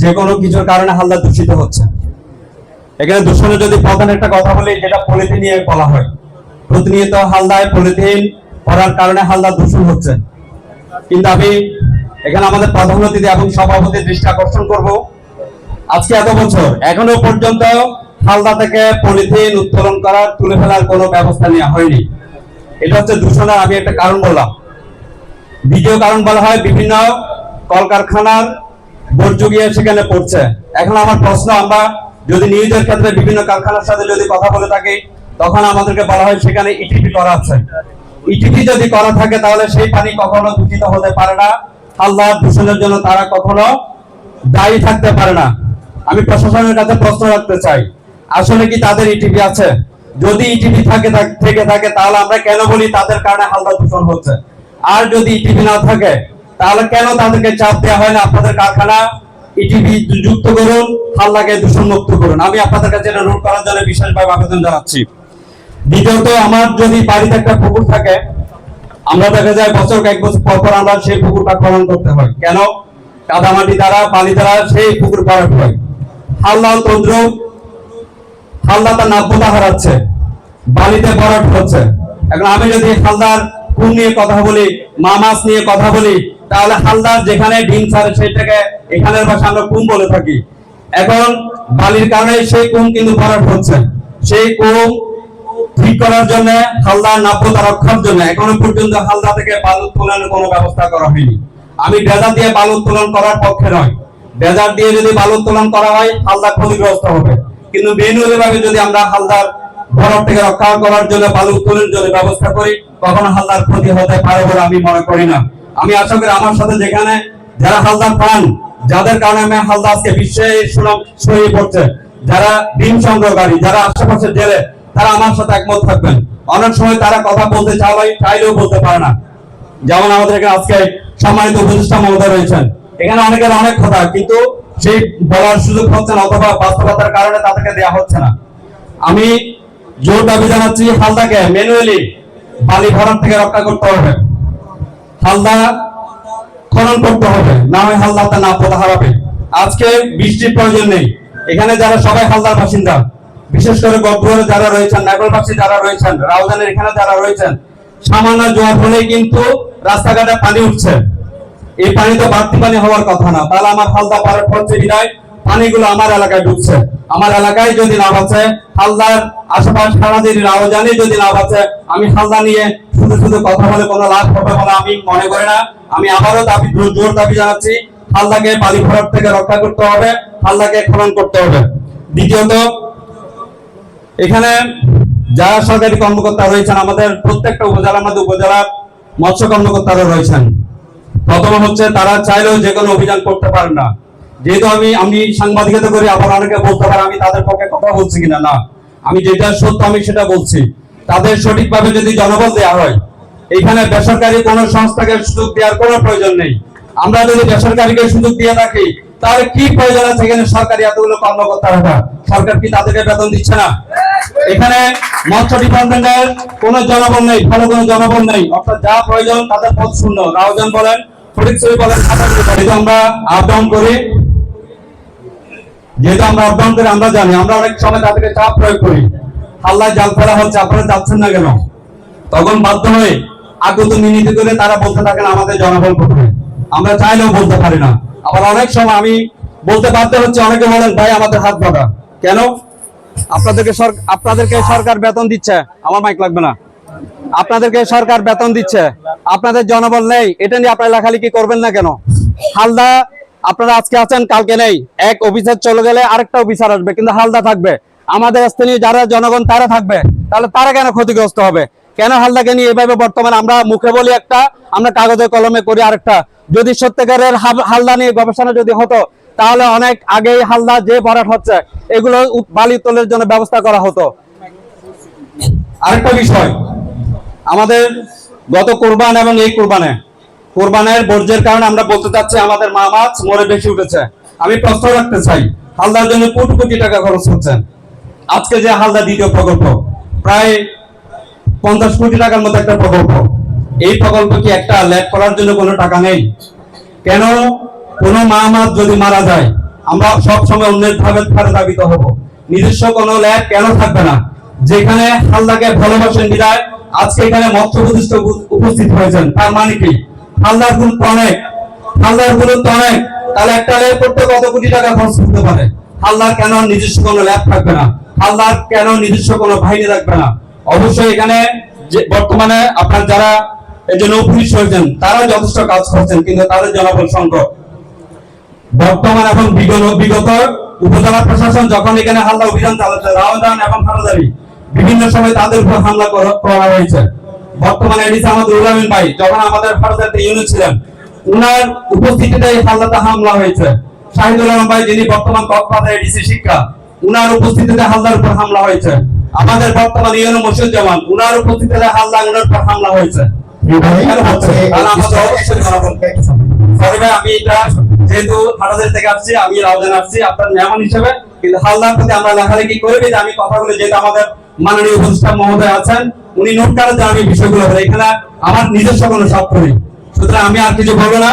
যে কোনো কিছুর কারণে হালদা দূষিত হচ্ছে। এখানে দূষণের যদি প্রধান একটা কথা বলি, যেটা পলিথিন নিয়ে বলা হয়। প্রতিনিয়ত হালদায় পলিথিন পড়ার কারণে হালদা দূষণ হচ্ছে। কিন্তু আমি এখানে আমাদের প্রধান অতিথি এবং সভাপতির দৃষ্টি আকর্ষণ করব। আজকে এত বছর এখনও পর্যন্ত হালদা থেকে পলিথিন উত্তোলন করার, তুলে ফেলার কোনো ব্যবস্থা নেওয়া হয়নি। এটা হচ্ছে দূষণের আমি একটা কারণ বললাম। দ্বিতীয় কারণ বলা হয় বিভিন্ন কলকারখানার গিয়ে সেখানে পড়ছে। এখন আমার প্রশ্ন, আমরা যদি নিউজের ক্ষেত্রে বিভিন্ন কারখানার সাথে যদি কথা বলে থাকি, তখন আমাদেরকে বলা হয় সেখানে ইটিপি করা আছে। ইটিপি যদি করা থাকে, তাহলে সেই পানি কখনো দূষিত হতে পারে না। হালদা দূষণের জন্য তারা কখনো দায়ী থাকতে পারে না। আমি প্রশাসনের কাছে প্রশ্ন রাখতে চাই, আসলে কি তাদের ইটিপি আছে? যদি ইটিপি থাকে, থেকে, থাকে, তাহলে আমরা কেন বলি তাদের কারণে হালদা দূষণ হচ্ছে? আর যদি ইটিপি না থাকে তাহলে কেন তাদেরকে চাপ দেওয়া হয় না? আপনাদের কারখানা ইটিপি যুক্ত করুন হালদাকে দূষণ মুক্ত করুন। আমি আপনাদের কাছে এটা নোট করার জন্য বিশেষভাবে আবেদন জানাচ্ছি। দ্বিতীয়ত, আমার যদি বাড়িতে একটা পুকুর থাকে, আমরা দেখা যায় বছর এক বছর পর পর আমরা সেই পুকুরটা খনন করতে হয়। কেন? কাদামাটি দ্বারা, পানি দ্বারা সেই পুকুর ভরাট হয়। হালদা তন্ত্র হালদা তার নাব্যতা হারাচ্ছে, বালিতে ভরাট হচ্ছে। এখন আমি যদি হালদার কুম নিয়ে কথা বলি, মা মাছ নিয়ে কথা বলি তাহলে হালদার যেখানে ডিম ছাড়ে সেটাকে এখানের ভাষা আমরা কুম বলে থাকি। এখন বালির কারণে সেই কুম কিন্তু ভরাট হচ্ছে সেই কুম ঠিক করার জন্য হালদার নাব্যতা রক্ষার জন্য এখনও পর্যন্ত হালদা থেকে বালু উত্তোলনের কোনো ব্যবস্থা করা হয়নি। আমি ডেজার দিয়ে বালু উত্তোলন করার পক্ষে নয়। ডেজার দিয়ে যদি বালু উত্তোলন করা হয়, হালদা ক্ষতিগ্রস্ত হবে। কিন্তু ম্যানুয়ালি ভাবে যদি আমরা হালদার বরফ থেকে রক্ষা করার জন্য বালু উত্তোলনের জন্য ব্যবস্থা করি, কখনো হালদার ক্ষতি হতে পারে বলে আমি মনে করি না। আমি আশা করি আমার সাথে যেখানে যারা হালদার পান যাদের কারণে আমি হালদা আজকে বিশ্বে সুনাম ছড়িয়ে পড়ছে, যারা ডিম সংগ্রহকারী যারা আশেপাশে জেলে, তারা আমার সাথে একমত থাকবেন। অনেক সময় তারা কথা বলতে চাই চাইলেও বলতে পারে না। যেমন আমাদের এখানে আজকে সম্মানিত উপদেষ্টা মহোদয় রয়েছেন। এখানে অনেকের অনেক কথা, কিন্তু সেই বলার সুযোগ হচ্ছে না অথবা বাস্তবতার কারণে তাদেরকে দেওয়া হচ্ছে না। আমি জোর দাবি জানাচ্ছি হালদাকে ম্যানুয়ালি বালি ভরাট থেকে রক্ষা করতে হবে। হালদা খনন করতে হবে। না হয় হালদা তার নাপতা হারাবে। আজকে বৃষ্টির প্রয়োজন নেই। এখানে যারা সবাই হালদার বাসিন্দা, বিশেষ করে গব্বরে যারা রয়েছেন, নাগরবাসী যারা রয়েছেন, রাউজানের এখানে যারা রয়েছেন, সামান্য জোয়ার হলেই কিন্তু রাস্তাঘাটে পানি উঠছে। এই পানি তো বাড়তি পানি হওয়ার কথা না। তাহলে আমার হালদা পারের হচ্ছে বিদায়, পানিগুলো আমার এলাকায় ঢুকছে। আমার এলাকায় যদি না বাঁচে, হালদার আশেপাশ সারাদিন রাউজানে যদি না বাঁচে, আমি হালদা নিয়ে শুধু শুধু কথা বলে কোনো লাভ হবে বলে আমি মনে করি না। আমি আবারও দাবি জোর- দাবি জানাচ্ছি হালদাকে বালি থেকে রক্ষা করতে হবে হালদাকে খনন করতে হবে। দ্বিতীয়ত, এখানে যারা সরকারি কর্মকর্তা রয়েছেন, আমাদের প্রত্যেকটা উপজেলার মধ্যে উপজেলার মৎস্য কর্মকর্তারা রয়েছেন। প্রথম হচ্ছে, তারা চাইলেও যে কোনো অভিযান করতে পারেন না। যেহেতু আমি আমি সাংবাদিকতা করি, আবার অনেকে বলতে পারে, আমি তাদের পক্ষে কথা বলছি কিনা? না। আমি যেটা সত্য, আমি সেটা বলছি। তাদের সঠিকভাবে যদি জনবল দেওয়া হয় এখানে বেসরকারি কোনো সংস্থাকে সুযোগ দেওয়ার কোনো প্রয়োজন নেই। আমরা যদি বেসরকারিকে সুযোগ দিয়ে থাকি তাহলে কি প্রয়োজন আছে এখানে সরকারি এতগুলো কর্মকর্তা রাখা? সরকার কি তাদেরকে বেতন দিচ্ছে না? এখানে মৎস্য ডিপার্টমেন্টের কোনো জনবল নেই, ভালো কোনো জনবল নেই। অর্থাৎ যা প্রয়োজন তাদের পথ শূন্য। রাউজান বলেন ফটিকছড়ি আমরা আপ করি, যেহেতু আমরা আপ ডাউন করি, আমরা জানি, আমরা অনেক সময় তাদেরকে চাপ প্রয়োগ করি। হাল্লায় জাল ফেলা হচ্ছে, আপনারা যাচ্ছেন না কেন? তখন বাধ্য হয়ে আগত মিনিতে করে তারা বলতে থাকেন, আমাদের জনবল কোথায়? আমরা চাইলেও বলতে পারি না। আবার অনেক সময় আমি বলতে বাধ্য হচ্ছে, অনেকে বলেন, ভাই, আমাদের হাত বাঁধা। কেন? আপনাদেরকে আপনাদেরকে সরকার বেতন দিচ্ছে, আমার মাইক লাগবে না। আপনাদেরকে সরকার বেতন দিচ্ছে, আপনাদের জনবল নেই, এটা নিয়ে আপনারা লেখালেখি করবেন না কেন? হালদা, আপনারা আজকে আছেন, কালকে নেই। এক অফিসার চলে গেলে আরেকটা অফিসার আসবে, কিন্তু হালদা থাকবে। আমাদের স্থানীয় যারা জনগণ, তারা থাকবে। তাহলে তারা কেন ক্ষতিগ্রস্ত হবে? কেন হালদাকে নিয়ে এভাবে বর্তমানে আমরা মুখে বলি একটা, আমরা কাগজে কলমে করি আরেকটা? যদি সত্যিকারের হালদা নিয়ে গবেষণা যদি হতো, তাহলে অনেক আগেই হালদা যে ভরাট হচ্ছে, এগুলো বালি তোলের জন্য ব্যবস্থা করা হতো। আরেকটা বিষয়, আমাদের গত কোরবান এবং এই কোরবানে, কোরবানের বর্জ্যের কারণে আমরা বলতে চাচ্ছি আমাদের মা মাছ মরে বেশি উঠেছে। আমি প্রশ্ন রাখতে চাই, হালদার জন্য কোটি কোটি টাকা খরচ হচ্ছে। আজকে যে হালদা দ্বিতীয় প্রকল্প, প্রায় পঞ্চাশ কোটি টাকার মতো একটা প্রকল্প। এই প্রকল্প কি একটা ল্যাব করার জন্য কোনো টাকা নেই? কেন? কোনো মা মাছ যদি মারা যায়, আমরা সব সময় অন্যের ভাবে দাবিত হব। নিজস্ব কোনো ল্যাব কেন থাকবে না? যেখানে হালদাকে ভালোবাসেন বিদায়, আজকে এখানে মৎস্য প্রতিষ্ঠ উপস্থিত হয়েছেন। তার মানে কি? হালদার গুরুত্ব অনেক। হালদার গুরুত্ব অনেক। তাহলে একটা ল্যাব করতে কত কোটি টাকা খরচ করতে পারে? হালদার কেন নিজস্ব কোনো ল্যাব থাকবে না? হালদার কেন নিজস্ব কোনো বাহিনী রাখবে না? অবশ্যই এখানে বর্তমানে আপনার যারা এই যে নৌপুলিশ হয়েছেন তারা যথেষ্ট কাজ করছেন, কিন্তু তাদের জনবল সংকট। বর্তমান এবং বিগত উপজেলা প্রশাসন যখন এখানে হামলা অভিযান চালাচ্ছে রাওয়ান এবং হানাদারি বিভিন্ন সময় তাদের উপর হামলা করা- হয়েছে। বর্তমানে এডিস আমাদের উলামিন ভাই যখন আমাদের ভারতের ইউনিট ছিলেন, উনার উপস্থিতিতে এই হামলাতে হামলা হয়েছে। শাহিদুল আলম ভাই যিনি বর্তমান কক্সবাজার এডিসি শিক্ষা উনার উপস্থিতিতে হামলার উপর হামলা হয়েছে। আমাদের বর্তমান ইউনো মসিউজ্জামান উনার উপস্থিতিতে হামলা উনার উপর হামলা হয়েছে। আমি এটা যেহেতু হাটাদের থেকে আসছি আমি রাউজান আসছি আপনার মেহমান হিসেবে। কিন্তু হালদার প্রতি আমরা লেখালেখি করে আমি কথাগুলো যেহেতু আমাদের মাননীয় উপদেষ্টা মহোদয় আছেন উনি নোট আমি বিষয়গুলো এখানে আমার নিজস্ব কোনো স্বার্থ নেই। সুতরাং আমি আর কিছু বলব না।